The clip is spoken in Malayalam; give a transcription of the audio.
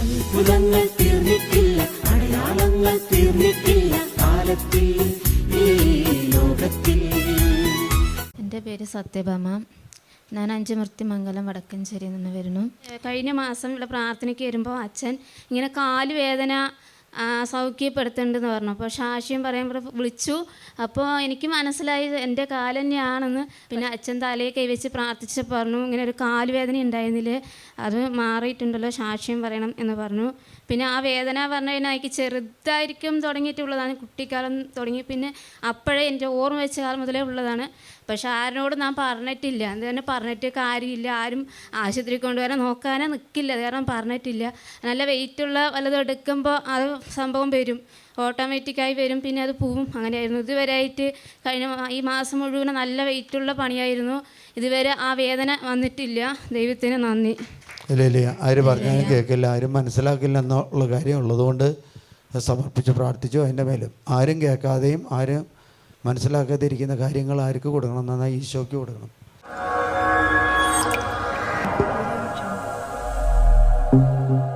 അത്ഭുതങ്ങൾ തീർന്നിട്ടില്ല അടയാളങ്ങൾ തീർന്നിട്ടില്ല കാലത്തിൽ ഈ ലോകത്തിൽ. എന്റെ പേര് സത്യഭാമ. ഞാൻ അഞ്ചുമൂർത്തി മംഗലം വടക്കഞ്ചേരിയിൽ നിന്ന് വരുന്നു. കഴിഞ്ഞ മാസം ഇവിടെ പ്രാർത്ഥനയ്ക്ക് വരുമ്പോൾ അച്ഛൻ ഇങ്ങനെ കാൽ വേദന ആ, സൗഖ്യപ്പെടുത്തുന്നുണ്ടെന്ന് പറഞ്ഞു. അപ്പോൾ ഷാഷിയും പറയുമ്പോൾ വിളിച്ചു. അപ്പോൾ എനിക്ക് മനസ്സിലായി എന്റെ കാൽ തന്നെയാണെന്ന്. പിന്നെ അച്ഛൻ തലയെ കൈവച്ച് പ്രാർത്ഥിച്ച് പറഞ്ഞു. ഇങ്ങനെ ഒരു കാൽ വേദന ഉണ്ടായിരുന്നില്ലേ? അത് മാറിയിട്ടുണ്ടല്ലോ സാക്ഷ്യം പറയണം എന്ന് പറഞ്ഞു. പിന്നെ ആ വേദന പറഞ്ഞു കഴിഞ്ഞാൽ എനിക്ക് ചെറുതായിരിക്കും തുടങ്ങിയിട്ടുള്ളതാണ്. കുട്ടിക്കാലം തുടങ്ങി. പിന്നെ അപ്പോഴേ എന്റെ ഓർമ്മ വെച്ച കാലം മുതലേ ഉള്ളതാണ്. പക്ഷെ ആരോട് ഞാൻ പറഞ്ഞിട്ടില്ല. എന്ത് തന്നെ പറഞ്ഞിട്ട് കാര്യമില്ല. ആരും ആശുപത്രി കൊണ്ടുവരാൻ നോക്കാനേ നിൽക്കില്ല കാരണം പറഞ്ഞിട്ടില്ല. നല്ല വെയിറ്റുള്ള വല്ലതും എടുക്കുമ്പോൾ അത് സംഭവം വരും. ഓട്ടോമാറ്റിക്കായി വരും. പിന്നെ അത് പോവും. അങ്ങനെയായിരുന്നു. ഇതുവരെയായിട്ട് കഴിഞ്ഞ ഈ മാസം മുഴുവൻ നല്ല വെയിറ്റുള്ള പണിയായിരുന്നു. ഇതുവരെ ആ വേദന വന്നിട്ടില്ല. ദൈവത്തിന് നന്ദി. ഇല്ല ഇല്ല. ആര് പറഞ്ഞാലും കേൾക്കില്ല. ആരും മനസ്സിലാക്കില്ല എന്നുള്ള കാര്യം ഉള്ളതുകൊണ്ട് സമർപ്പിച്ച് പ്രാർത്ഥിച്ചു. അതിന്റെ മേലും ആരും കേൾക്കാതെയും ആരും മനസ്സിലാക്കാതിരിക്കുന്ന കാര്യങ്ങൾ ആർക്ക് കൊടുക്കണം? നന്നായി ഈശോയ്ക്ക് കൊടുക്കണം. Thank you.